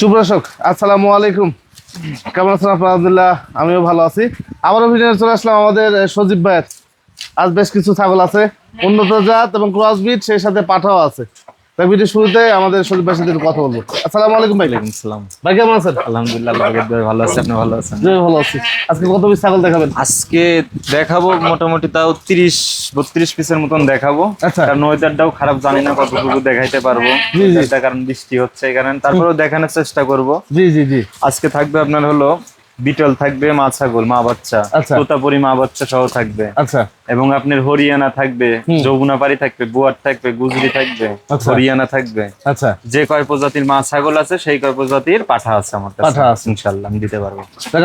সুপ্রশক আসসালামু আলাইকুম। কেমন আছেন আলহামদুলিল্লাহ, আমিও ভালো আছি। আবারও ভিডিও চলে আসলাম আমাদের সজীব ভাইয়ের। আজ বেশ কিছু ছাগল আছে। উন্নত জাত এবং ক্রসবিট সেই সাথে পাঠাও আছে। তাই ভিডিও শুরুতে আমাদের সজীব ভাইয়ের সাথে কথা বলব। আসসালামু আলাইকুম ভাই। আসসালাম ভাই কেমন আছেন? আলহামদুলিল্লাহ আল্লাহ ভাই ভালো আছে আপনি ভালো আছেন? জি ভালো আছি। আজকে কত পিস ছাগল দেখাবেন? আজকে দেখাবো মোটামুটি তাও তিরিশ বত্রিশ পিসের মতন দেখাবো। আচ্ছা। কারণ ওয়েদারটাও খারাপ জানি না কতটুকু দেখাইতে পারব। এটা কারণ বৃষ্টি হচ্ছে এই কারণে। তারপরেও দেখানোর চেষ্টা করব। জি জি জি। আজকে থাকবে আপনার হলো বিটল থাকবে মা ছাগল মা বাচ্চা। আচ্ছা। তোতাপুরি মা বাচ্চা সহ থাকবে। আচ্ছা। এবং আপনার হরিয়ানা থাকবে যমুনাপাড়ি থাকবে বুয়ার থাকবে গুজরি থাকবে আচ্ছা। হরিয়ানা থাকবে। আচ্ছা। যে কয় প্রজাতির মা ছাগল আছে সেই কয় প্রজাতির পাঠা আছে আমার কাছে। পাঠা আছে। ইনশাল্লাহ আমি দিতে পারব।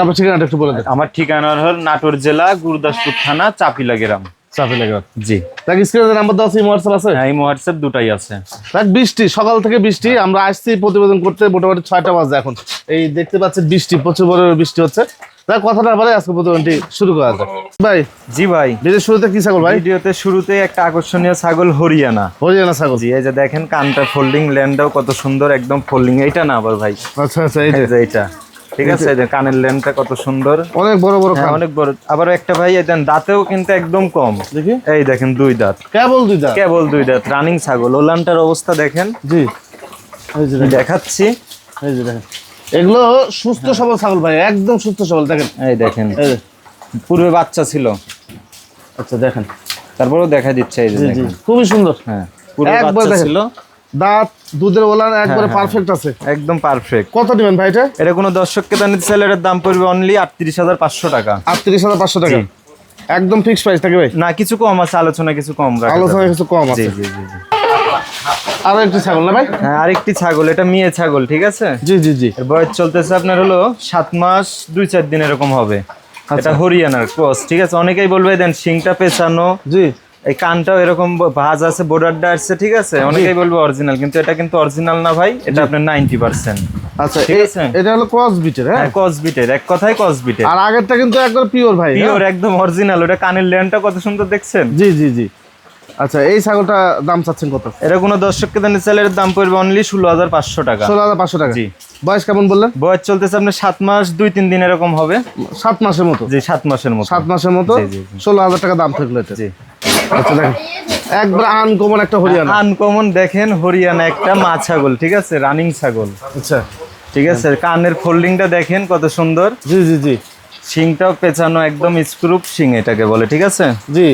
আমার ঠিকানাটা একটু বলে দেন আমার ঠিকানা হল নাটোর জেলা গুরুদাসপুর থানা চাপিলা গ্রাম। চাপে লেগে জি। তাকে স্ক্রিনে নাম্বার দেওয়া আছে হোয়াটসঅ্যাপ আছে? হ্যাঁ এই হোয়াটসঅ্যাপ দুটাই আছে। দেখ বৃষ্টি সকাল থেকে বৃষ্টি আমরা আসছি প্রতিবেদন করতে মোটামুটি ছয়টা বাজে এখন। এই দেখতে পাচ্ছেন বৃষ্টি প্রচুর পরিমাণে বৃষ্টি হচ্ছে। তাই কথাটা বলে আজকে প্রতিবেদনটি শুরু করা যাক। ভাই জি ভাই। ভিডিও শুরুতে কি ছাগল ভাই? ভিডিওতে শুরুতে একটা আকর্ষণীয় ছাগল হরিয়ানা। হরিয়ানা ছাগল। জি এই যে দেখেন কানটা ফোল্ডিং ল্যান্ডটাও কত সুন্দর একদম ফোল্ডিং এইটা না আবার ভাই? আচ্ছা আচ্ছা এই যে। এই এইটা। ঠিক আছে এই যে কানের কত সুন্দর। অনেক বড় বড় হ্যাঁ, খান অনেক বড়। আবার একটা ভাই এই দাঁতেও কিন্তু একদম কম। দেখি। এই দেখেন দুই দাঁত। কেবল দুইটা কেবল দুই দাঁত রানিং ছাগল। ওলানটার অবস্থা দেখেন। জি। দেখাচ্ছি। এই যে দেখেন। এগুলো সুস্থ সবল ছাগল ভাই একদম সুস্থ সবল দেখেন। এই দেখেন। পূর্বে বাচ্চা ছিল। আচ্ছা দেখেন। তারপরেও দেখা দিচ্ছে এই যে খুবই সুন্দর। হ্যাঁ পূর্বে বাচ্চা ছিল। দাঁত দুধের ওলান একবারে হ্যাঁ, পারফেক্ট আছে। একদম পারফেক্ট কত নেবেন ভাই এটা? এটা কোনো দর্শককে দান দিতে চাইলে এটার দাম পড়বে অনলি আটত্রিশ হাজার পাঁচশো টাকা। আটত্রিশ হাজার পাঁচশো টাকা? একদম ফিক্স প্রাইস থাকে ভাই? না কিছু কম আছে আলোচনা কিছু কম আলোচনা কিছু কম আছে। জি জি জি। আরও একটি ছাগল না ভাই? হ্যাঁ আরেকটি ছাগল এটা মেয়ে ছাগল ঠিক আছে? জি জি জি। বয়স চলতেছে আপনার হলো সাত মাস দুই চার দিন এরকম হবে। আচ্ছা। এটা হরিয়ানার ক্রস ঠিক আছে? অনেকেই বলবে দেন শিংটা পেছানো জি। এই কানটাও এরকম ভাঁজ আছে বর্ডারটা আসছে ঠিক আছে? অনেকেই বলবে অরিজিনাল কিন্তু এটা কিন্তু অরিজিনাল না ভাই এটা আপনার নাইনটি পার্সেন্ট আচ্ছা ঠিক আছে। এটা হলো ক্রস বিটের হ্যাঁ? হ্যাঁ কসবিটের এক কথায় কসবিটের আর আগেরটা কিন্তু একবার পিওর ভাই হ্যাঁ? পিওর একদম অরিজিনাল ওটা কানের ল্যান্ডটা কত সুন্দর দেখছেন? জি জি জি। আচ্ছা এই ছাগলটা দাম চাচ্ছেন কত? এটা কোনো দর্শককে দেন চালের দাম পড়বে অনলি ষোলো হাজার পাঁচশো টাকা। ষোলো হাজার পাঁচশো টাকা। জি। বয়স কেমন বললেন? বয়স চলতেছে আপনার সাত মাস দুই তিন দিন এরকম হবে। সাত মাসের মতো। জি সাত মাসের মতো। সাত মাসের মতো। ষোলো হাজার টাকা দাম থাকল এটা জি। আচ্ছা দেখেন। একবার আনকমন একটা হরিয়ানা। আনকমন দেখেন হরিয়ানা একটা মা ছাগল ঠিক আছে? রানিং ছাগল। আচ্ছা। ঠিক আছে? কানের ফোল্ডিংটা দেখেন কত সুন্দর। জি জি জি। শিংটাও পেছানো একদম স্ক্রুপ শিং এটাকে বলে ঠিক আছে? জি।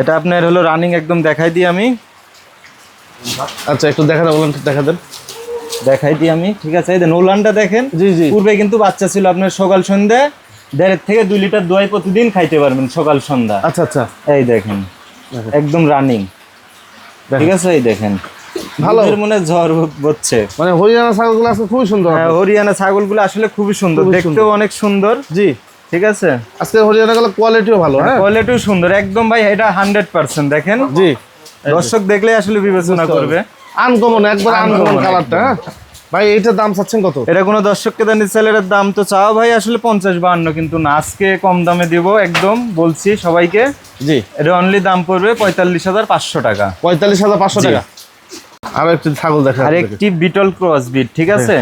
এটা আপনার হলো রানিং একদম দেখাই দিই আমি। আচ্ছা একটু দেখা দেন বলেন দেখা দেন। দেখাই দিই আমি ঠিক আছে? এই নোলানটা দেখেন জি জি। পূর্বে কিন্তু বাচ্চা ছিল আপনার সকাল সন্ধ্যা দেড়ের থেকে দুই লিটার দোয়াই প্রতিদিন খাইতে পারবেন সকাল সন্ধ্যা। আচ্ছা আচ্ছা। এই দেখেন। একদম রানিং ঠিক আছে এই দেখেন। ভালো। মনে ঝড় বচ্ছে। মানে হরিয়ানা ছাগলগুলো আজকে খুবই সুন্দর হ্যাঁ, হরিয়ানা ছাগলগুলো আসলে খুবই সুন্দর। দেখতেও অনেক সুন্দর। জি। ঠিক আছে? আজকে হরিয়ানা গুলো কোয়ালিটিও ভালো হ্যাঁ কোয়ালিটিও সুন্দর। একদম ভাই এটা হান্ড্রেড পার্সেন্ট দেখেন। জি। দর্শক দেখলে আসলে বিবেচনা করবে। আনকমন একবার আনকমন কালারটা হ্যাঁ? ভাই এইটার দাম চাচ্ছেন কত? এটা কোনো দর্শককে দেন চ্যানেলের দাম তো চাও ভাই আসলে পঞ্চাশ বাহান্ন কিন্তু না আজকে কম দামে দিব একদম বলছি সবাইকে। জি। এটা অনলি দাম পড়বে পঁয়তাল্লিশ হাজার পাঁচশো টাকা। পঁয়তাল্লিশ হাজার পাঁচশো টাকা। আরও একটি ছাগল দেখা আর একটি বিটল ক্রস বিট ঠিক আছে।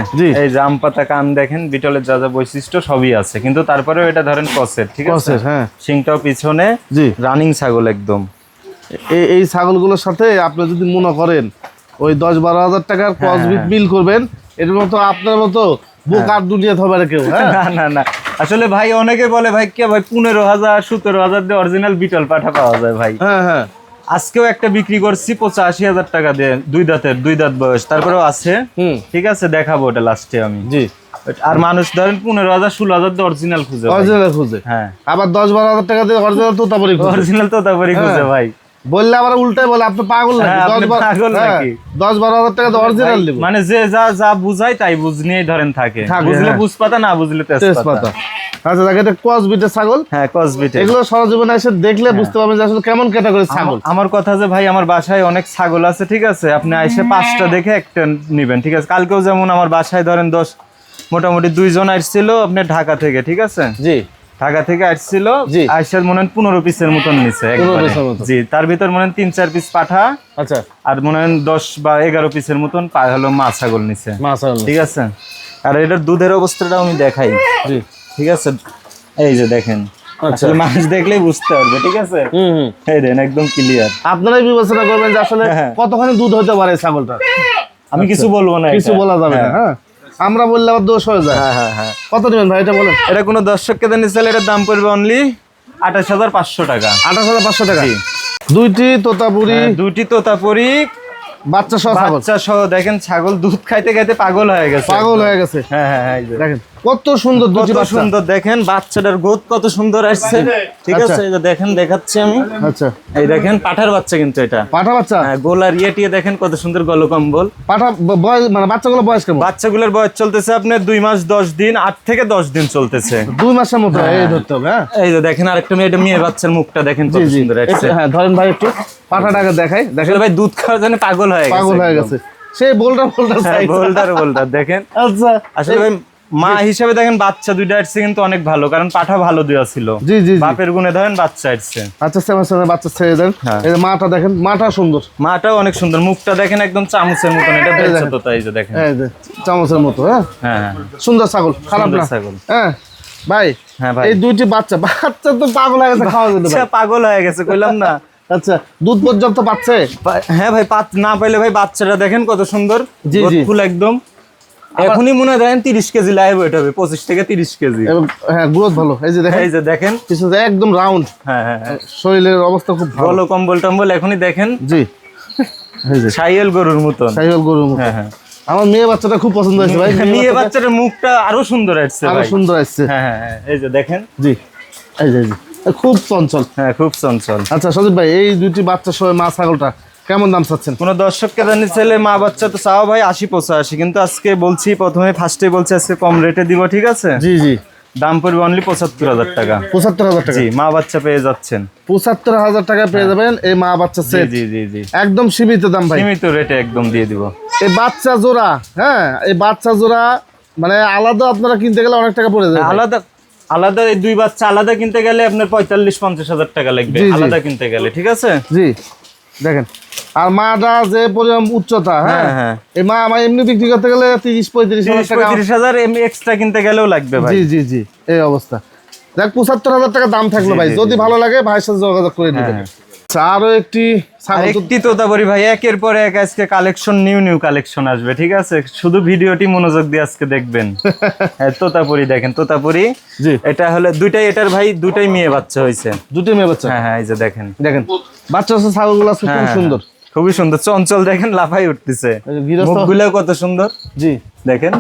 এই জাম পাতা কান দেখেন বিটলের যা যা বৈশিষ্ট্য সবই আছে। কিন্তু তারপরেও এটা ধরেন ক্রসের ঠিক আছে? হ্যাঁ। সিংটাও পিছনে জি। রানিং ছাগল একদম। এই এই ছাগলগুলোর সাথে আপনি যদি মনে করেন ওই দশ বারো হাজার টাকার হ্যাঁ, ক্রসবিট মিল করবেন এর মতো আপনার মতো বুক আর দুনিয়া হবে না কেউ হ্যাঁ? না না না। আসলে ভাই অনেকে বলে ভাই কে ভাই পনেরো হাজার সতেরো হাজার দিয়ে অরিজিনাল বিটল পাঠা পাওয়া যায় ভাই। হ্যাঁ হ্যাঁ। আজকেও একটা বিক্রি করছি পঁচাশি হাজার টাকা দিয়ে দুই দাঁতের দুই দাঁত বয়স। তারপরেও আছে। ঠিক আছে দেখাবো ওটা লাস্টে আমি। জি। আর মানুষ ধরেন পনেরো হাজার ষোলো হাজার দিয়ে অরিজিনাল খুঁজে অরিজিনাল খুঁজে। হ্যাঁ। আবার দশ বারো হাজার টাকা দিয়ে অরিজিনাল তো তারপরে অরিজিনাল তো তারপরে খুঁজে হ্যাঁ। ভাই। বললে আবার উল্টাই বলে আপনি পাগল নাকি? হ্যাঁ, দশ বারো- পাগল হ্যাঁ, নাকি? দশ বারো হাজার টাকা তো অরিজিনাল দিব। মানে যে যা যা বুঝায় তাই বুঝ নিয়েই ধরেন থাকে। বুঝলে হ্যাঁ। বুঝপাতা না বুঝলে তেজপাতা। আচ্ছা দেখেন এটা ক্রসবিটের ছাগল। হ্যাঁ কসবিটে এগুলো সরজীবনে এসে দেখলে বুঝতে পারবেন যে আসলে কেমন ক্যাটাগরির ছাগল। আমার কথা যে ভাই আমার বাসায় অনেক ছাগল আছে ঠিক আছে? আপনি এসে পাঁচটা দেখে একটা নিবেন ঠিক আছে? কালকেও যেমন আমার বাসায় ধরেন দশ মোটামুটি দুইজন আসছিল আপনি ঢাকা থেকে ঠিক আছে? জি। ঢাকা থেকে আসছিল। আইসার মনে হয় পনেরো পিসের মতন মতন। জি তার ভিতর মনে হয় তিন চার পিস পাঠা আচ্ছা। আর মনে হয় দশ বা এগারো পিসের মতন হলো মা ছাগল নিছে। ছাগল ঠিক আছে? আর এটার দুধের অবস্থাটাও আমি দেখাই। ঠিক আছে? এই যে দেখেন। আচ্ছা। আসলে মানুষ দেখলেই বুঝতে পারবে ঠিক আছে? এই দেন একদম ক্লিয়ার আপনারাই বিবেচনা করবেন যে আসলে হ্যাঁ। কতখানি দুধ হতে পারে ছাগলটা আমি কিছু বলব না কিছু বলা যাবে না হ্যাঁ। আমরা বললে আবার দোষ হয়ে যায়। হ্যাঁ হ্যাঁ হ্যাঁ। কত নেবেন ভাই এটা বলেন? এটা কোনো দর্শককে দেন নিচ্ছে এটার দাম পড়বে অনলি আঠাশ হাজার পাঁচশো টাকা। আঠাশ হাজার পাঁচশো টাকা। দুইটি তোতাপুরি দুইটি দুটি তোতাপুরি বাচ্চা সহ ছাগল। বাচ্চা সহ দেখেন ছাগল দুধ খাইতে খাইতে পাগল হয়ে গেছে। পাগল হয়ে গেছে। হ্যাঁ হ্যাঁ হ্যাঁ দেখেন। কত সুন্দর দুটি কত বাচ্চা। সুন্দর দেখেন বাচ্চাটার গোদ কত সুন্দর আসছে। ঠিক আচ্ছা। আছে এই যে দেখেন দেখাচ্ছি আমি। আচ্ছা। এই দেখেন পাঠার বাচ্চা কিন্তু এটা। পাঠা বাচ্চা? হ্যাঁ গোলার ইয়ে টিয়ে দেখেন কত সুন্দর গলকম্বল। পাঠা বয়স মানে বাচ্চাগুলো বয়স কেমন? বাচ্চাগুলোর বয়স চলতেছে আপনার দুই মাস দশ দিন আট থেকে দশ দিন চলতেছে। দুই মাসের মতো এই ধরতে হবে হ্যাঁ? এই যে দেখেন আরেকটা মেয়ে এটা মেয়ে বাচ্চার মুখটা দেখেন কত সুন্দর আসছে। হ্যাঁ ধরেন ভাই একটু পাঠাটাকে দেখাই দেখেন। ভাই দুধ খাওয়ার জন্য পাগল হয়ে গেছে পাগল হয়ে গেছে। সেই বোল্ডার বোল্ডার হ্যাঁ, বোল্ডার বোল্ডার দেখেন। আচ্ছা। আসলে ভাই মা হিসাবে দেখেন বাচ্চা দুইটা আসছে কিন্তু অনেক ভালো কারণ পাঠা ভালো দেওয়া ছিল। জি জি বাপের গুণে ধরেন বাচ্চা আসছে আচ্ছা সেভেন সেভেন বাচ্চা ছেড়ে দেন। হ্যাঁ। মাটা দেখেন মাটা সুন্দর। মাটাও অনেক সুন্দর মুখটা দেখেন একদম চামচের মতন এটা এই তো তাই যে দেখেন। চামচের মতো হ্যাঁ? হ্যাঁ হ্যাঁ। সুন্দর ছাগল খারাপ না? ছাগল। হ্যাঁ ভাই হ্যাঁ ভাই। এই দুইটি বাচ্চা বাচ্চা তো পাগল হয়ে গেছে খাওয়া যেতে পাগল হয়ে গেছে কইলাম না। আচ্ছা দুধ পর্যন্ত পাচ্ছে? হ্যাঁ ভাই না পাইলে ভাই বাচ্চাটা দেখেন কত সুন্দর জি, জি। ফুল একদম। এখনই মনে দেখেন তিরিশ কেজি লাইভ ওয়েট হবে পঁচিশ থেকে তিরিশ কেজি। হ্যাঁ গ্রোথ ভালো। এই যে দেখেন এই যে দেখেন। পিছনে একদম রাউন্ড হ্যাঁ হ্যাঁ হ্যাঁ। শরীরের অবস্থা খুব ভালো। কম্বল টম্বল এখনই দেখেন? জি। সাইয়েল গরুর মতন। সাইকেল গরুর মতো হ্যাঁ হ্যাঁ। আমার মেয়ে বাচ্চাটা খুব পছন্দ হয়েছে ভাই। মেয়ে মেয়ে বাচ্চাটার মুখটা আরও সুন্দর আসছে আরও সুন্দর আসছে। হ্যাঁ হ্যাঁ হ্যাঁ, এই যে দেখেন। জি। এই যে খুব চঞ্চল। হ্যাঁ খুব চঞ্চল। আচ্ছা সজীব ভাই এই দুটি বাচ্চা সবাই মা ছাগলটা কেমন দাম চাচ্ছেন? কোন দর্শককে জানি ছেলে মা বাচ্চা তো চাও ভাই আশি পঁচাশি। কিন্তু আজকে বলছি প্রথমে ফার্স্টে বলছি আজকে কম রেটে দিব ঠিক আছে? জি জি। দাম পড়বে অনলি পঁচাত্তর হাজার টাকা। পঁচাত্তর হাজার টাকা। জি মা বাচ্চা পেয়ে যাচ্ছেন। পঁচাত্তর হাজার টাকা পেয়ে যাবেন এই মা বাচ্চা সেট জি জি জি। একদম সীমিত দাম ভাই। সীমিত রেটে একদম দিয়ে দিব। এই বাচ্চা জোড়া হ্যাঁ এই বাচ্চা জোড়া মানে আলাদা আপনারা কিনতে গেলে অনেক টাকা পড়ে যাবে আলাদা আলাদা এই দুই বাচ্চা আলাদা কিনতে গেলে আপনার পঁয়তাল্লিশ পঞ্চাশ হাজার টাকা লাগবে। আলাদা কিনতে গেলে ঠিক আছে? জি। দেখেন আর মাটা যে পরিমাণ উচ্চতা হ্যাঁ? হ্যাঁ, হ্যাঁ। এই মা আমার এমনি বিক্রি করতে গেলে তিরিশ পঁয়ত্রিশ হাজার তিরিশ হাজার এমনি এক্সট্রা কিনতে গেলেও লাগবে ভাই। জি জি জি এই অবস্থা। দেখ পঁচাত্তর হাজার টাকা দাম থাকল ভাই। যদি ভালো লাগে ভাইয়ের সাথে যোগাযোগ করে নেবেন। হ্যাঁ। আচ্ছা, আরও একটি একটি তোতাবরি ভাই একের পর এক আজকে কালেকশন নিউ নিউ কালেকশন আসবে ঠিক আছে? শুধু ভিডিওটি মনোযোগ দিয়ে আজকে দেখবেন। হ্যাঁ তোতাপুরি দেখেন তোতাপুরি। জি। এটা হলে দুইটাই এটার ভাই দুটাই মেয়ে বাচ্চা হয়েছে। দুটি মেয়ে বাচ্চা? হ্যাঁ হ্যাঁ এই যে দেখেন। দেখেন বাচ্চা বাচ্চা ছাগলগুলো আছে খুব হ্যাঁ, সুন্দর। খুবই সুন্দর চঞ্চল দেখেন লাফাই উঠতেছে। মুখগুলো কত সুন্দর। জি। দেখেন।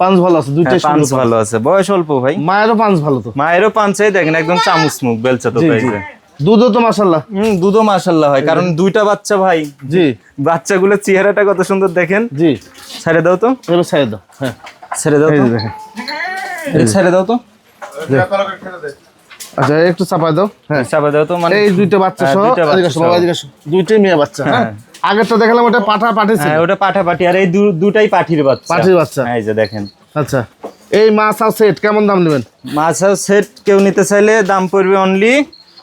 পাঁচ ভালো আছে দুইটাই হ্যাঁ, পাঁচ ভালো আছে। বয়স অল্প ভাই। মায়েরও পাঁচ ভালো তো। মায়েরও পাঞ্চাই দেখেন একদম চামচ মুখ বেলচা তো। দুধও তো মাসাল্লাহ হুম দুধও মাশাল্লাহ হয়। কারণ দুইটা বাচ্চা ভাই। জি। বাচ্চাগুলোর চেহারাটা কত সুন্দর দেখেন। জি। ছেড়ে দাও তো। এবার ছেড়ে দাও হ্যাঁ। ছেড়ে দাও তো। ছেড়ে দাও তো। আচ্ছা একটু চাপাই দাও হ্যাঁ। চাপা দাও তো মানে এই দুইটা বাচ্চা হ্যাঁ, সহ। দুইটাই মেয়ে বাচ্চা হ্যাঁ। আগেরটা দেখালাম ওটা পাঠা পাঠিয়েছে। হ্যাঁ ওটা পাঠা পাঠি। আর এই দুটাই পাঠির বাচ্চা। পাঠির বাচ্চা। হ্যাঁ, এই যে দেখেন। আচ্ছা এই মাছ আর সেট কেমন দাম নেবেন? মাছ সেট কেউ নিতে চাইলে দাম পড়বে অনলি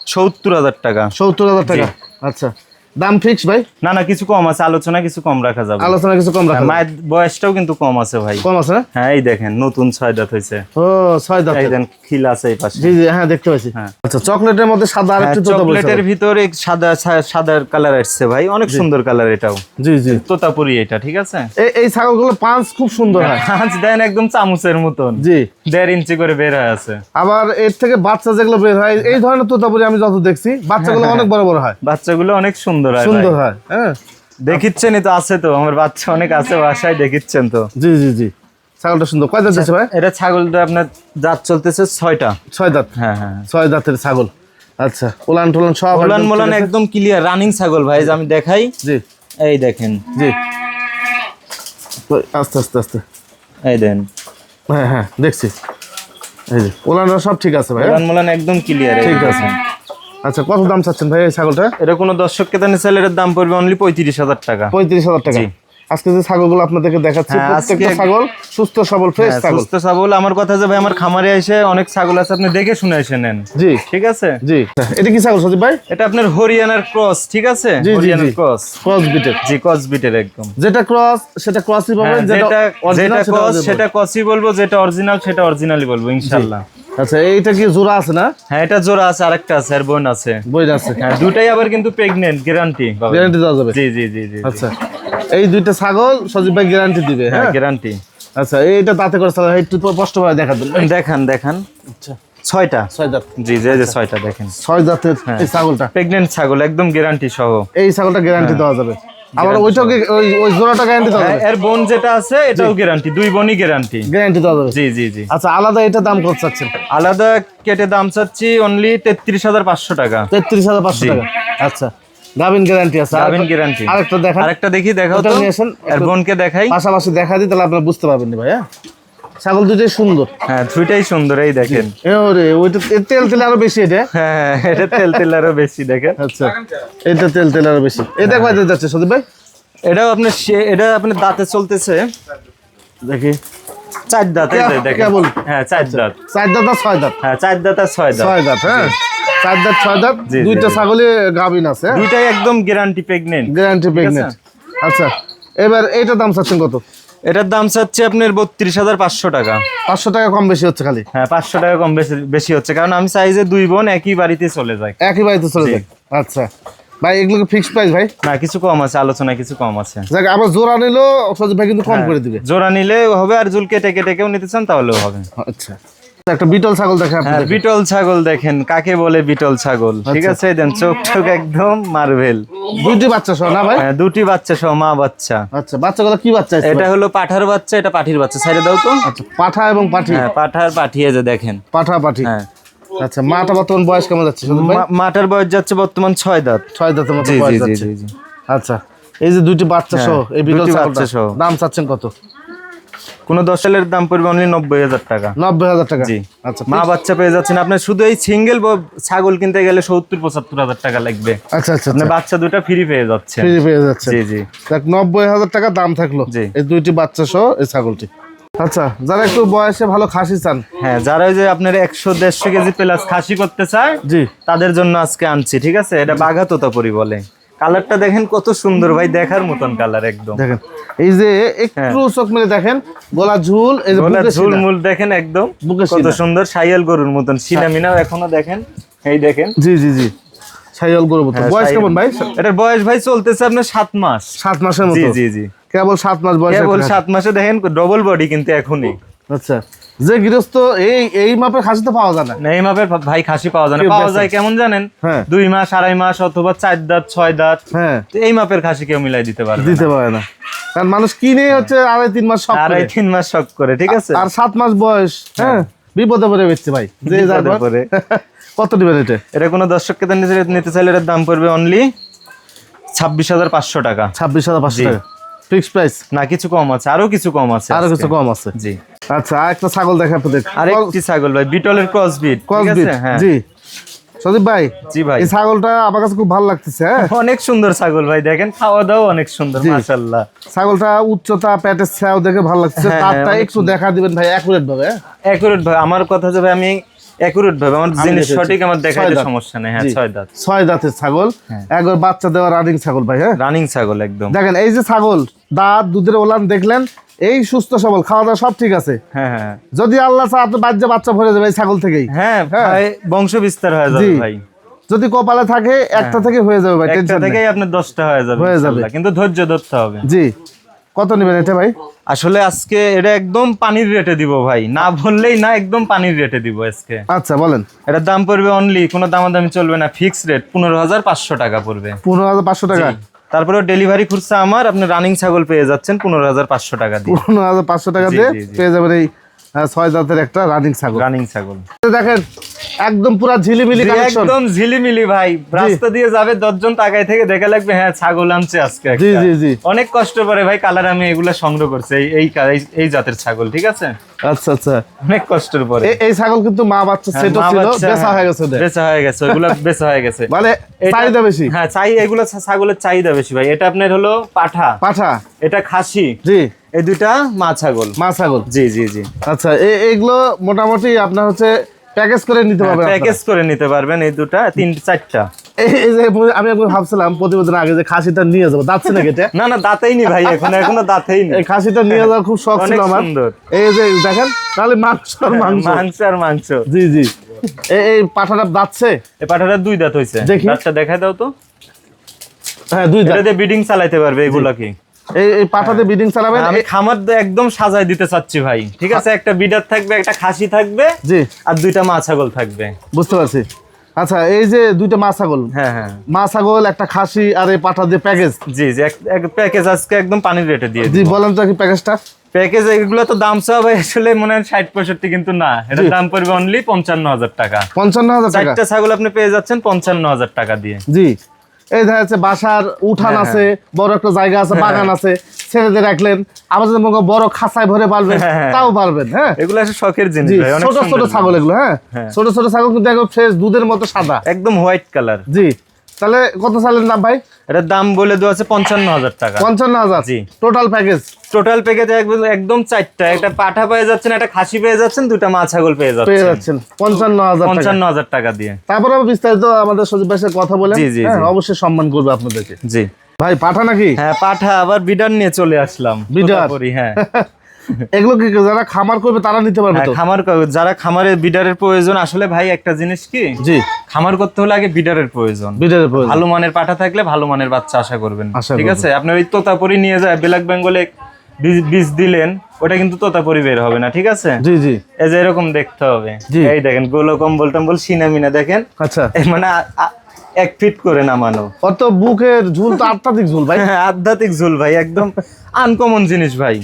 সত্তর হাজার টাকা। সত্তর হাজার টাকা। আচ্ছা। দাম ফিক্স ভাই? না না কিছু কম আছে আলোচনা কিছু কম রাখা যাবে। আলোচনা কিছু কম রাখা হ্যাঁ, মায়ের বয়সটাও কিন্তু কম আছে ভাই। কম আছে না? হ্যাঁ এই দেখেন নতুন ছয় দাঁত হয়েছে। ও ছয় দাঁত। এই দেন খিল আছে এই পাশে। জি জি হ্যাঁ দেখতে পাচ্ছি হ্যাঁ। আচ্ছা চকলেটের মধ্যে সাদা আরেকটু তোতা বলছে চকলেটের ভিতরে সাদা সাদা কালার আসছে ভাই অনেক সুন্দর কালার এটাও। জি জি। তোতাপুরি এটা ঠিক আছে? এই এই ছাগলগুলো পাঁচ খুব সুন্দর হয়। হাঁস দেন একদম চামচের মতন। জি। দেড় ইঞ্চি করে বের হয়ে আছে। আবার এর থেকে বাচ্চা যেগুলো বের হয় এই ধরনের তোতাপুরি আমি যত দেখছি বাচ্চাগুলো অনেক বড় বড় হয়। বাচ্চাগুলো অনেক সুন্দর হয় সুন্দর হয় হ্যাঁ। দেখিচ্ছেনই তো আছে তো আমার বাচ্চা অনেক আছে বাসায় দেখিচ্ছেন তো। জি জি জি। ছাগলটা সুন্দর। কয় দাঁত আছে ভাই? এটা ছাগলটা আপনার দাঁত চলতেছে ছয়টা। ছয় দাঁত হ্যাঁ হ্যাঁ। ছয় দাঁতের ছাগল। আচ্ছা ওলান টোলান সব একদম মোলান একদম ক্লিয়ার রানিং ছাগল ভাই যে আমি দেখাই। জি। এই দেখেন। জি। আস্তে আস্তে আস্তে। এই দেন। হ্যাঁ হ্যাঁ দেখছি। এই যে ওলানরা সব ঠিক আছে ভাই মোলান মোলান একদম ক্লিয়ার ঠিক আছে। আচ্ছা কত দাম চাচ্ছেন ভাই এই ছাগলটা? এটা কোনো দর্শককে দানি সেলের দাম পড়বে অনলি পঁয়ত্রিশ হাজার টাকা। পঁয়ত্রিশ হাজার টাকা। আজকে যে ছাগলগুলো আপনাদেরকে দেখাচ্ছি হ্যাঁ, প্রত্যেকটা ছাগল সুস্থ সবল ফ্রেশ হ্যাঁ, ছাগল। সুস্থ ছাগল আমার কথা যে ভাই আমার খামারে এসে অনেক ছাগল আছে আপনি দেখে শুনে এসে নেন। জি। ঠিক আছে? জি। এটা কি ছাগল সজীব ভাই? এটা আপনার হরিয়ানার ক্রস ঠিক আছে? হরিয়ানার ক্রস। ক্রস বিটের। জি ক্রস বিটের একদম। যেটা ক্রস সেটা ক্রসই পাবেন হ্যাঁ, যেটা যেটা সেটা ক্রস সেটা ক্রসই বলব যেটা অরিজিনাল সেটা অরিজিনালি বলব ইনশাআল্লাহ। আচ্ছা এইটা কি জোড়া আছে না? হ্যাঁ এটা জোড়া আছে আরেকটা আছে আর বোন আছে। বই আছে। হ্যাঁ দুটাই আবার কিন্তু প্রেগনেন্ট গ্যারান্টি গ্যারান্টি দেওয়া যাবে। জি জি জি জি আচ্ছা এই দুইটা ছাগল সজীব ভাই গ্যারান্টি দিবে হ্যাঁ? গ্যারান্টি আচ্ছা এইটা তাতে করে ছাগল একটু স্পষ্ট ভাবে দেখা দেন দেখান দেখান। আচ্ছা। ছয়টা। ছয় দাঁত। জি জি যে ছয়টা দেখেন। ছয় দাঁতের হ্যাঁ। এই ছাগলটা। প্রেগনেন্ট ছাগল একদম গ্যারান্টি সহ। এই ছাগলটা গ্যারান্টি দেওয়া যাবে। আবার ওইটাও কি- ওই ওই জোড়াটা গ্যারান্টি এর বোন যেটা আছে এটাও গ্যারান্টি দুই বোনই গ্যারান্টি গ্যারান্টি জি জি জি। আচ্ছা আলাদা এটা দাম কত চাচ্ছেন? আলাদা কেটে দাম চাচ্ছি অনলি তেত্রিশ হাজার পাঁচশো টাকা। তেত্রিশ হাজার পাঁচশো টাকা। আচ্ছা গাবিন গ্যারান্টি আছে। গাবিন গ্যারান্টি আরেকটা দেখা আরেকটা দেখি দেখাও তো। এর বোনকে দেখাই। পাশাপাশি দেখা দিই তাহলে আপনারা বুঝতে পারবেন ভাইয়া। ভাই হ্যাঁ ছাগল দুটোই সুন্দর। হ্যাঁ দুইটাই সুন্দর এই দেখেন। ওরে ওইটা তেল তেল আরও বেশি এটা? হ্যাঁ এটা তেল তেল আরও বেশি দেখেন। আচ্ছা এটা তেল তেল আরও বেশি। এটা কয় দিতে যাচ্ছে সদীপ ভাই। এটাও আপনার এটা আপনার দাঁতে চলতেছে। দেখি। চার দাঁত এই দেখেন। হ্যাঁ চার দাঁত। চার দাঁত আর ছয় দাঁত? হ্যাঁ চার দাঁত আর ছয় দাঁত। ছয় দাঁত হ্যাঁ। চার দাঁত ছয় দাঁত দুইটা ছাগলে গাভিন আছে হ্যাঁ? দুইটাই একদম গ্যারান্টি প্রেগনেন্ট গ্যারান্টি প্রেগনেন্ট আচ্ছা এবার এইটার দাম চাচ্ছেন কত? এটার দাম চাচ্ছে আপনার বত্রিশ হাজার পাঁচশো টাকা। পাঁচশো টাকা কম বেশি হচ্ছে খালি? হ্যাঁ পাঁচশো টাকা কম বেশি বেশি হচ্ছে কারণ আমি চাই যে দুই বোন একই বাড়িতে চলে যায়। একই বাড়িতে চলে যায়? আচ্ছা। ভাই এগুলো ফিক্সড প্রাইস ভাই? না কিছু কম আছে আলোচনা কিছু কম আছে। যাক আবার জোড়া নিলেও ভাই কিন্তু কম হ্যাঁ। করে দিবে। জোড়া নিলে হবে আর জুল কেটে কেটে কেউ নিতে চান তাহলেও হবে। আচ্ছা। একটা বিটল ছাগল হ্যাঁ বিটল ছাগল দেখেন। কাকে বলে বিটল ছাগল? ঠিক আছে দেন চোখ চোখ একদম মার্ভেল দুইটি বাচ্চা সহ না ভাই? হ্যাঁ দুটি বাচ্চা সহ মা বাচ্চা। আচ্ছা বাচ্চাগুলো কি বাচ্চা এটা হলো পাঠার বাচ্চা এটা পাঠির বাচ্চা। সাইডে দাও তো। আচ্ছা পাঠা এবং পাঠি। হ্যাঁ পাঠার পাঠিয়ে যে দেখেন। পাঠা পাঠি। হ্যাঁ। আচ্ছা মাটা বর্তমান বয়স কেমন যাচ্ছে? মাটার বয়স যাচ্ছে বর্তমান ছয় দাঁত। ছয় দাঁতের মতো বয়স যাচ্ছে। আচ্ছা এই যে দুটি বাচ্চা হ্যাঁ, সহ এই বিটল দুটি ছাগলটা। দাম চাচ্ছেন কত? কোন দশ সালের দাম পড়বে অনলি নব্বই হাজার টাকা। নব্বই হাজার টাকা। জি। আচ্ছা মা বাচ্চা পেয়ে যাচ্ছেন। আপনার শুধু এই সিঙ্গেল ছাগল কিনতে গেলে সত্তর পঁচাত্তর হাজার টাকা লাগবে। আচ্ছা আচ্ছা আপনি বাচ্চা দুটো ফ্রি পেয়ে যাচ্ছে ফ্রি পেয়ে যাচ্ছে জি জি। দেখ নব্বই হাজার টাকা দাম থাকল জি। এই দুইটি বাচ্চা সহ এই ছাগলটি। আচ্ছা যারা একটু বয়সে ভালো খাসি চান। হ্যাঁ যারা ওই যে আপনার একশো দেড়শো কেজি প্লাস খাসি করতে চায় জি। তাদের জন্য আজকে আনছি ঠিক আছে? এটা বাঘা তোতাপুরি বলে। কালারটা দেখেন কত সুন্দর ভাই দেখার মতন কালার একদম। দেখেন এই যে একটু হ্যাঁ। চোখ মেরে দেখেন গলা ঝুল এই যে গলা শিরা। ঝুলমুল দেখেন একদম কত সুন্দর সাইয়াল গরুর মতন। সিনা মিনাও এখনও দেখেন এই দেখেন। জি জি জি সাইয়াল গরু মতো হ্যাঁ, বয়স কেমন ভাই? এটার বয়স ভাই চলতেছে আপনার সাত মাস। সাত মাসের জি মতো। জি জি জি। কেবল সাত মাস বয়স কেবল সাত মাসে দেখেন ডবল বডি কিন্তু এখনই। আচ্ছা। যে গৃহস্থ এই এই মাপের খাসি তো পাওয়া যায় না। এই মাপের ভাই খাসি পাওয়া যায় না। পাওয়া যায় কেমন জানেন? হ্যাঁ। দুই মাস আড়াই মাস অথবা চার দাঁত ছয় দাঁত। হ্যাঁ। এই মাপের খাসি কেউ মিলাই দিতে পারবে না। দিতে পারে না। কারণ মানুষ কিনে হচ্ছে আড়াই তিন মাস সব আড়াই তিন মাস শখ করে ঠিক আছে? আর সাত মাস বয়স হ্যাঁ? বিপদে পড়ে বেচছে ভাই। যে যার পড়ে। কত দিবেন এটা? এটা কোনো দর্শককে নিতে চাইলে এটার দাম পড়বে অনলি ছাব্বিশ হাজার পাঁচশো টাকা। ছাব্বিশ হাজার পাঁচশো টাকা। ফিক্স প্রাইস না কিছু কম আছে আরও কিছু কম আছে আরও কিছু কম আছে। জি। আচ্ছা একটা ছাগল দেখা আপনাদের। আরেকটি ছাগল ভাই বিটলের ক্রস বিট ক্রস বিট হ্যাঁ। জি। সদীপ ভাই জি ভাই। এই ছাগলটা আমার কাছে খুব ভালো লাগতেছে হ্যাঁ? অনেক সুন্দর ছাগল ভাই দেখেন খাওয়া দাওয়া অনেক সুন্দর। মাশাআল্লাহ। ছাগলটা উচ্চতা পেটের ছাও দেখে ভালো লাগছে হ্যাঁ, তারটা একটু দেখা দিবেন ভাই অ্যাকুরেট ভাবে হ্যাঁ? অ্যাকুরেট ভাই আমার কথা যে ভাই আমি ভাবে আমার জিনিস সঠিক আমার দেখাইতে সমস্যা নেই হ্যাঁ ছয় দাঁত। ছয় দাঁতের ছাগল হ্যাঁ। একবার বাচ্চা দেওয়া রানিং ছাগল ভাই হ্যাঁ? রানিং ছাগল একদম। দেখেন এই যে ছাগল দাঁত দুধের ওলান দেখলেন এই সুস্থ সবল খাওয়া দাওয়া সব ঠিক আছে। হ্যাঁ হ্যাঁ। যদি আল্লাহ চা আপনার বাচ্চা বাচ্চা ভরে যাবে এই ছাগল থেকেই। হ্যাঁ হ্যাঁ। ভাই বংশ বিস্তার হয়ে যাবে ভাই। যদি কপালে থাকে একটা থেকে হয়ে যাবে ভাই টেনশন থেকেই আপনার দশটা হয়ে যাবে হয়ে যাবে। কিন্তু ধৈর্য ধরতে হবে। জি। কত নেবেন এটা ভাই? আসলে আজকে এটা একদম পানির রেটে দিব ভাই। না বললেই না একদম পানির রেটে দিব আজকে। আচ্ছা বলেন। এটার দাম পড়বে অনলি কোনো দামাদামি চলবে না। ফিক্স রেট পনেরো হাজার পাঁচশো টাকা পড়বে। পনেরো হাজার পাঁচশো টাকা? তারপরে ডেলিভারি খুঁজছে আমার আপনি রানিং ছাগল পেয়ে যাচ্ছেন পনেরো হাজার পাঁচশো টাকা দিয়ে। পনেরো হাজার পাঁচশো টাকা দিয়ে। পেয়ে যাবেন এই ছয় দাঁতের একটা রানিং ছাগল। রানিং ছাগল। দেখেন একদম পুরা ঝিলিমিলি একদম ঝিলিমিলি ভাই। রাস্তা দিয়ে যাবে দশজন তাকায় থেকে দেখে লাগবে হ্যাঁ ছাগল আনছে আজকে জি, জি, জি। অনেক কষ্ট করে ভাই কালার আমি এগুলা সংগ্রহ করছি এই এই জাতের ছাগল ঠিক আছে? আচ্ছা আচ্ছা। অনেক কষ্টের পরে। এই ছাগল কিন্তু মা বাচ্চা হ্যাঁ, সেটও ছিল বেচা হ্যাঁ, হয়ে গেছে ওদের। বেচা হয়ে গেছে ওগুলো বেচা হয়ে গেছে। মানে চাহিদা বেশি? হ্যাঁ চাই এগুলো ছাগলের চাহিদা বেশি ভাই। এটা আপনার হলো পাঠা। পাঠা। এটা খাসি। জি। এই দুইটা মা ছাগল। মা ছাগল। জি জি জি। আচ্ছা এ- এইগুলো মোটামুটি আপনার হচ্ছে প্যাকেজ করে নিতে পারবেন প্যাকেজ করে নিতে পারবেন এই দুটা তিন চারটা। এই- এই যে আমি একবার ভাবছিলাম প্রতিবেদন আগে যে খাসিটা নিয়ে যাব যাচ্ছে না কেটে না না দাঁতেই নি ভাই এখন এখনও দাঁতেই নি। খাসিটা নিয়ে যাওয়ার খুব শখ ছিল আমার। এই যে দেখেন তাহলে মাংস আর মাংস। মাংস আর মাংস। জি জি। এই- পাঠাটা যাচ্ছে এই পাঠাটা দুই দাঁত হইছে। দেখি। দাঁতটা দেখাই দাও তো। হ্যাঁ দুই দাঁত। এটা দিয়ে বিডিং চালাইতে পারবে এগুলা কি? এই চালাবেন? আমি খামার একদম সাজাই দিতে চাচ্ছি ভাই। ঠিক আছে? একটা বিডার থাকবে একটা খাসি থাকবে জি। আর দুইটা মা ছাগল থাকবে। বুঝতে পারছি। আচ্ছা এই যে দুইটা মা ছাগল হ্যাঁ হ্যাঁ। মা ছাগল একটা খাসি আর এই দিয়ে প্যাকেজ। জি জি এক- এক প্যাকেজ আজকে একদম পানির রেটে দিয়ে জি বলেন তো কি প্যাকেজটা? প্যাকেজ এগুলো তো দাম সব আসলে মনে হয় ষাট পঁয়ষট্টি কিন্তু না। এটার দাম পড়বে অনলি পঞ্চান্ন হাজার টাকা। পঞ্চান্ন হাজার টাকা। ছাগল আপনি পেয়ে যাচ্ছেন পঞ্চান্ন হাজার টাকা দিয়ে। জি। এই দেখা যাচ্ছে বাসার উঠান হ্যাঁ, আছে বড় একটা জায়গা আছে বাগান আছে। ছেলেদের রাখলেন আবার যদি মনে বড় খাঁচায় ভরে পারবেন হ্যাঁ, হ্যাঁ। তাও পারবেন হ্যাঁ। এগুলো আসলে শখের জিনিস ছোট ছোট ছাগল এগুলো হ্যাঁ। হ্যাঁ। ছোট ছোট ছাগল কিন্তু দেখো ফ্রেশ দুধের মতো সাদা। একদম হোয়াইট কালার জি। তাহলে কত সালের দাম ভাই? এটার দাম বলে দেওয়া আছে পঞ্চান্ন হাজার টাকা। পঞ্চান্ন হাজার? জি। টোটাল প্যাকেজ টোটাল প্যাকেজ একদম চারটা। একটা পাঠা পেয়ে যাচ্ছেন একটা খাসি পেয়ে যাচ্ছেন দুটা মা ছাগল পেয়ে পেয়ে যাচ্ছেন। যাচ্ছেন পঞ্চান্ন হাজার পঞ্চান্ন হাজার টাকা দিয়ে। তারপরে বিস্তারিত আমাদের সজীব ভাইয়ের সাথে কথা বলেন। জি, জি, হ্যাঁ, অবশ্যই সম্মান করবে আপনাদেরকে। জি। ভাই পাঠা নাকি? হ্যাঁ পাঠা আবার বিডার নিয়ে চলে আসলাম। বিডার? হ্যাঁ। এগুলো কি যারা খামার করবে তারা নিতে পারবে হ্যাঁ, তো? খামার যারা খামারের বিডারের প্রয়োজন আসলে ভাই একটা জিনিস কি? জি। খামার করতে হলে আগে বিডারের প্রয়োজন। বিটারের প্রয়োজন। ভালো মানের পাঠা থাকলে ভালো মানের বাচ্চা আশা করবেন। ঠিক আছে? আপনি ওই তোতাপুরি নিয়ে যায় ব্ল্যাক বেঙ্গলে বীজ- দিলেন ওটা কিন্তু তোতাপুরি বের হবে না ঠিক আছে? জি জি। এই যে এরকম দেখতে হবে। এই দেখেন গোলো কম্বল টম্বল সিনা মিনা দেখেন। আচ্ছা। মানে এক ফিট করে নামানো। অত বুকের ঝুল তো আধ্যাত্মিক ঝুল ভাই। হ্যাঁ, আধ্যাত্মিক ঝুল ভাই একদম আনকমন জিনিস ভাই।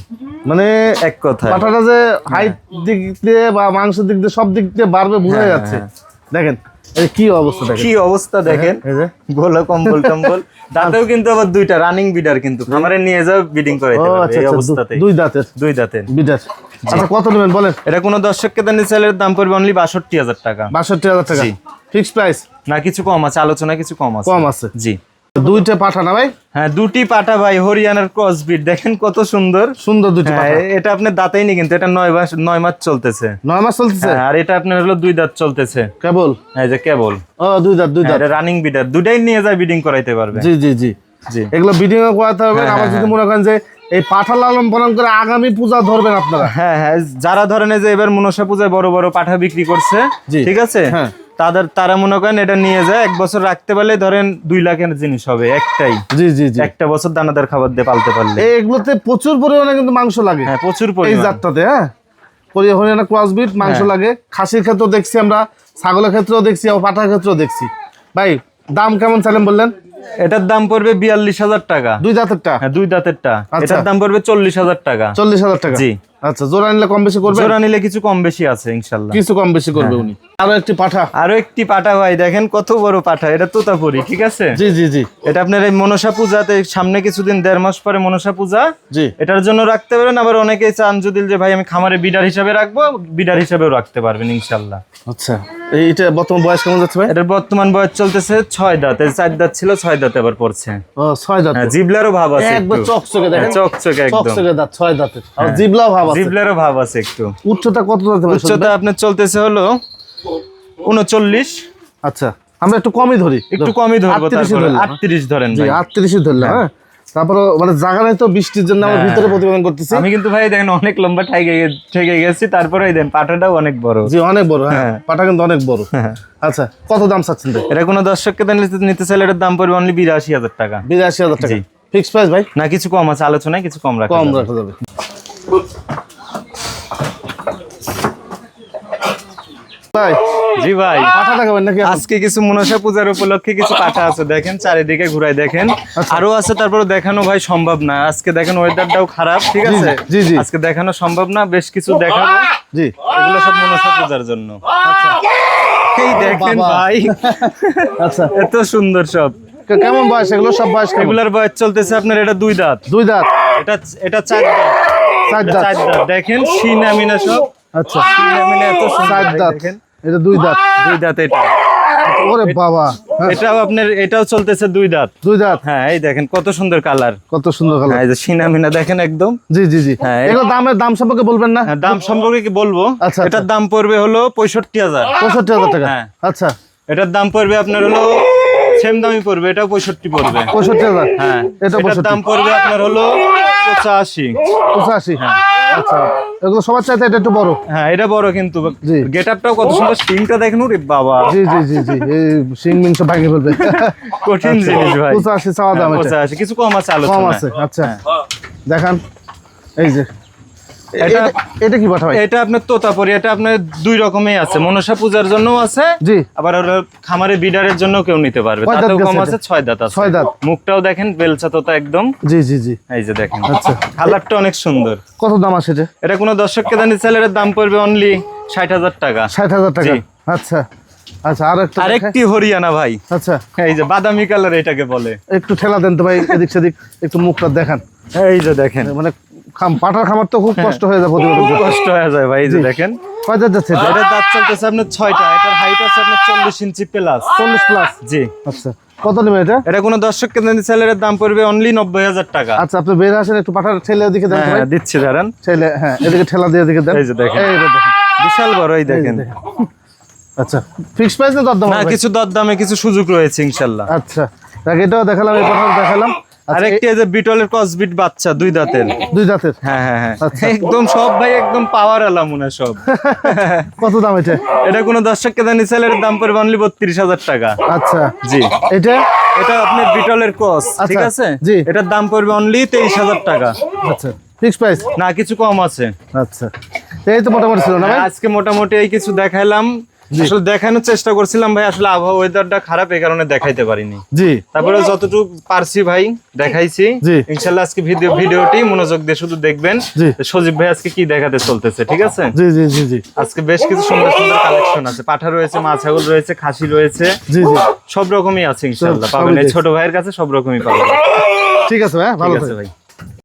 মানে এক কথা পাঠাটা যে হাইট দিক দিয়ে বা মাংস দিক দিয়ে সব দিক দিয়ে বাড়বে বোঝা হ্যাঁ, যাচ্ছে। দেখেন এই কি অবস্থা দেখেন? কি অবস্থা দেখেন? গোলা যে কম্বল দাঁতেও কিন্তু আবার দুইটা রানিং বিডার কিন্তু। খামারে নিয়ে যাও বিডিং করে করাইতে পারবে। আচ্ছা এই আচ্ছা অবস্থাতে দুই দাঁতের। দুই দাঁতের। বিডার আচ্ছা কত নেবেন বলেন? এটা কোনো দর্শককে দেন সেলের দাম পড়বে অনলি বাষট্টি হাজার টাকা। বাষট্টি হাজার টাকা। ফিক্সড প্রাইস না কিছু কম আছে আলোচনা কিছু কম আছে। কম আছে। জি। দুইটা পাঠা না ভাই? হ্যাঁ দুটি পাটা ভাই হরিয়ানার দেখেন কত সুন্দর। সুন্দর হ্যাঁ পাঠা। এটা আপনি দাঁতেই নি কিন্তু এটা নয় মাস নয় মাস চলতেছে। নয় মাস চলতেছে? হ্যাঁ, আর এটা আপনার হলো দুই দাঁত চলতেছে। কেবল? এই যে কেবল। ও দুই দাঁত দুই দাঁত। রানিং বিডার দুটাই নিয়ে যায় বিডিং করাইতে পারবে। জি জি জি। জি। এগুলো করাতে হবে। হ্যাঁ, হ্যাঁ, যদি মনে করেন যে এই পাঠা লালন পালন করে আগামী পূজা ধরবেন আপনারা। হ্যাঁ হ্যাঁ যারা ধরেন যে এবার মনসা পূজায় বড় বড় পাঠা বিক্রি করছে। ঠিক আছে? হ্যাঁ। তাদের তারা মনে করেন এটা নিয়ে যায় এক বছর রাখতে পারলে ধরেন দুই লাখের জিনিস হবে একটাই। জি জি জি। একটা বছর দানাদার খাবার দিয়ে পালতে পারলে। এগুলোতে প্রচুর পরিমাণে কিন্তু মাংস লাগে। হ্যাঁ প্রচুর এই পরিমাণ জাতটাতে হ্যাঁ? হরিয়ানা ক্রসবিট মাংস হ্যাঁ। লাগে। খাসির ক্ষেত্রেও দেখছি আমরা ছাগলের ক্ষেত্রেও দেখছি পাঠার ক্ষেত্রেও দেখছি। ভাই দাম কেমন চাইলেন বললেন? এটার দাম পড়বে বিয়াল্লিশ হাজার টাকা। দুই দাঁতেরটা? হ্যাঁ দুই দাঁতেরটা। আচ্ছা। এটার দাম পড়বে চল্লিশ হাজার টাকা। চল্লিশ হাজার টাকা। জি। আচ্ছা জোড়া নিলে কম বেশি করবে জোড়া নিলে কিছু কম বেশি আছে ইনশাল্লাহ কিছু কম বেশি করবে হ্যাঁ। উনি। আরও একটি পাঠা। আরও একটি পাঠা ভাই দেখেন কত বড় পাঠা এটা তোতাপুরি ঠিক আছে? জি জি জি। এটা আপনার এই মনসা পূজাতে সামনে কিছুদিন দেড় মাস পরে মনসা পূজা। জি। এটার জন্য রাখতে পারেন আবার অনেকেই চান যদি যে ভাই আমি খামারে বিডার হিসাবে রাখব বিডার হিসাবেও রাখতে পারবেন ইনশাল্লাহ আচ্ছা এইটা বর্তমান বয়স কেমন যাচ্ছে ভাই? এটার বর্তমান বয়স চলতেছে ছয় দাঁত চার দাঁত ছিল ছয় দাঁত এবার পড়ছে। ও ছয় দাঁত। হ্যাঁ জিবলারও ভাব আছে একবার চকচকে দেখেন। হ্যাঁ, চকচকে একদম। চকচকে দাঁত ছয় দাঁতের। আর জিবলাও ভাব আছে। জিবলারও ভাব আছে একটু। উচ্চতা কত উচ্চতা আপনার চলতেছে হলো উনচল্লিশ। আচ্ছা আমরা একটু কমই ধরি। একটু কমই ধরবো তারপরে ধরেন ভাই। ধরলাম হ্যাঁ। তারপরে মানে তো বৃষ্টির জন্য আমরা ভিতরে প্রতিবেদন করতেছি। আমি কিন্তু ভাই দেখেন অনেক লম্বা ঠেকে ঠেকে গেছি তারপরে দেন পাটাটাও অনেক বড়। জি অনেক বড় হ্যাঁ। হ্যাঁ। পাটা কিন্তু অনেক বড়। আচ্ছা কত দাম চাচ্ছেন এটা কোনো দর্শককে নিতে চাইলে এটার দাম পড়বে অনলি বিরাশি হাজার টাকা। বিরাশি হাজার টাকা। ফিক্স প্রাইস ভাই? না কিছু কম আছে আলোচনায় কিছু কম রাখা কম রাখা যাবে। ভাই? জি ভাই। পাঠা দেখাবেন নাকি আজকে কিছু মনসা পূজার উপলক্ষে কিছু পাঠা আছে দেখেন চারিদিকে ঘুরাই দেখেন। আচ্ছা। আরও আছে তারপরে দেখানো ভাই সম্ভব না। আজকে দেখেন ওয়েদারটাও খারাপ ঠিক আছে? জি, জি, জি। আজকে দেখানো সম্ভব না বেশ কিছু দেখাবো। জি। এগুলো সব মনসা পূজার জন্য। আচ্ছা। এই দেখেন ভাই। আচ্ছা। এত সুন্দর সব। কেমন বয়স? এগুলো সব বয়স কেমন? বয়স চলতেছে আপনার এটা দুই দাঁত। দুই দাঁত? এটা এটা চার দাঁত। চার দাঁত। দেখেন সব। আচ্ছা। এত সুন্দর দেখেন। এটা দুই দাঁত। দুই দাঁত এটা। ওরে বাবা হ্যাঁ, এটাও আপনার এটাও চলতেছে দুই দাঁত। দুই দাঁত? হ্যাঁ এই দেখেন কত সুন্দর কালার। কত সুন্দর কালার। হ্যাঁ এই যে সিনা মিনা দেখেন একদম। জি জি জি। হ্যাঁ, এগুলো দামের দাম সম্পর্কে বলবেন না? হ্যাঁ, দাম সম্পর্কে কি বলব? আচ্ছা, এটার দাম পড়বে হলো পঁয়ষট্টি হাজার। পঁয়ষট্টি হাজার টাকা। হ্যাঁ। আচ্ছা। এটার দাম পড়বে আপনার হলো সেম দামই পড়বে এটাও পঁয়ষট্টি পড়বে। পঁয়ষট্টি হাজার। হ্যাঁ এটা এটার দাম পড়বে আপনার হলো পঁচাশি। পঁচাশি। আচ্ছা এগুলো সবার চাইতে এটা একটু বড়। হ্যাঁ এটা বড় কিন্তু। গেট আপটাও কত সুন্দর সিংটা দেখেন রে বাবা। জি জি জি জি সিং মিং সব ভাঙে ফেলবে। কঠিন জিনিস ভাই। পঁচাশি চাওয়া দাম এটা পঁচাশি কিছু কম আছে কম আছে আচ্ছা। দেখান এই যে। এটা- এটা এটা কি পাঠা ভাই এটা আপনার তোতাপুরি এটা আপনার দুই রকমই আছে। মনসা পূজার জন্যও আছে জি। আবার খামারে বিডারের জন্য কেউ নিতে পারবে। তাতেও কম আছে ছয় দাঁত আছে। ছয় দাঁত। মুখটাও দেখেন বেলচা তোতা একদম। জি জি জি। এই যে দেখেন। আচ্ছা। কালারটা অনেক সুন্দর। কত দাম আছে এটা? এটা কোনো দর্শককে জানি ছেলের দাম পড়বে অনলি ষাট হাজার টাকা। ষাট হাজার টাকা। আচ্ছা। আচ্ছা আর একটা আরেকটি হরিয়ানা ভাই। আচ্ছা। এই যে বাদামি কালার এটাকে বলে। একটু ঠেলা দেন তো ভাই এদিক সেদিক একটু মুখটা দেখান। এই যে দেখেন। মানে খাম পাঠার খামার তো খুব কষ্ট হয়ে যায় প্রতিবেদন কষ্ট হয়ে যায় ভাই যে দেখেন। কয় দাঁত যাচ্ছে? এটা দাঁত চলতেছে আপনার ছয়টা এটার হাইট আছে আপনার চল্লিশ ইঞ্চি প্লাস চল্লিশ প্লাস জি। আচ্ছা কত নেবে এটা? এটা কোনো দর্শককে জানি ছেলের দাম পড়বে অনলি নব্বই হাজার টাকা। আচ্ছা আপনি বের আসেন একটু পাঠার ছেলে ওদিকে দেন ভাই হ্যাঁ দিচ্ছি দাঁড়ান ছেলে হ্যাঁ এদিকে ঠেলা দিয়ে এদিকে দেন। এই যে দেখেন। বিশাল বড় এই দেখেন। আচ্ছা ফিক্স প্রাইস না দরদাম না? কিছু দরদামে কিছু সুযোগ রয়েছে ইনশাল্লাহ। আচ্ছা এটাও দেখালাম এই পাঠাও দেখালাম। আরেকটি এই যে বিটলের কসবিট বাচ্চা দুই দাঁতের। দুই দাঁতের? হ্যাঁ হ্যাঁ হ্যাঁ। আচ্ছা। একদম সব ভাই একদম পাওয়ার আলা মনে হয় সব। কত দাম এটা? এটা কোনো দর্শককে জানি ছেলের দাম পড়বে অনলি বত্রিশ হাজার টাকা। আচ্ছা। জি। এটা? এটা আপনার বিটলের ক্রস ঠিক আচ্ছা, আছে? জি। এটার দাম পড়বে অনলি তেইশ হাজার টাকা। আচ্ছা। ফিক্স প্রাইস না কিছু কম আছে। আচ্ছা। এই তো মোটামুটি ছিল না ভাই? আজকে মোটামুটি এই কিছু দেখাইলাম। আসলে দেখানোর চেষ্টা করছিলাম ভাই আসলে আবহাওয়া ওয়েদারটা খারাপ এই কারণে দেখাইতে পারিনি। জি। তারপরে যতটুকু পারছি ভাই দেখাইছি। জি। ইনশাল্লাহ আজকে ভিডিও ভিডিওটি মনোযোগ দিয়ে শুধু দেখবেন। জি। সজীব ভাই আজকে কি দেখাতে চলতেছে ঠিক আছে? জি জি জি জি। আজকে বেশ কিছু সুন্দর সুন্দর কালেকশন আছে। পাঠা রয়েছে মা ছাগল রয়েছে খাসি রয়েছে। জি জি। সব রকমই আছে ইনশাল্লাহ। পাবেন। ছোট ভাইয়ের কাছে সব রকমই পাবেন। ঠিক আছে ভাই ভালো ঠিক আছে থাকবেন। ভাই।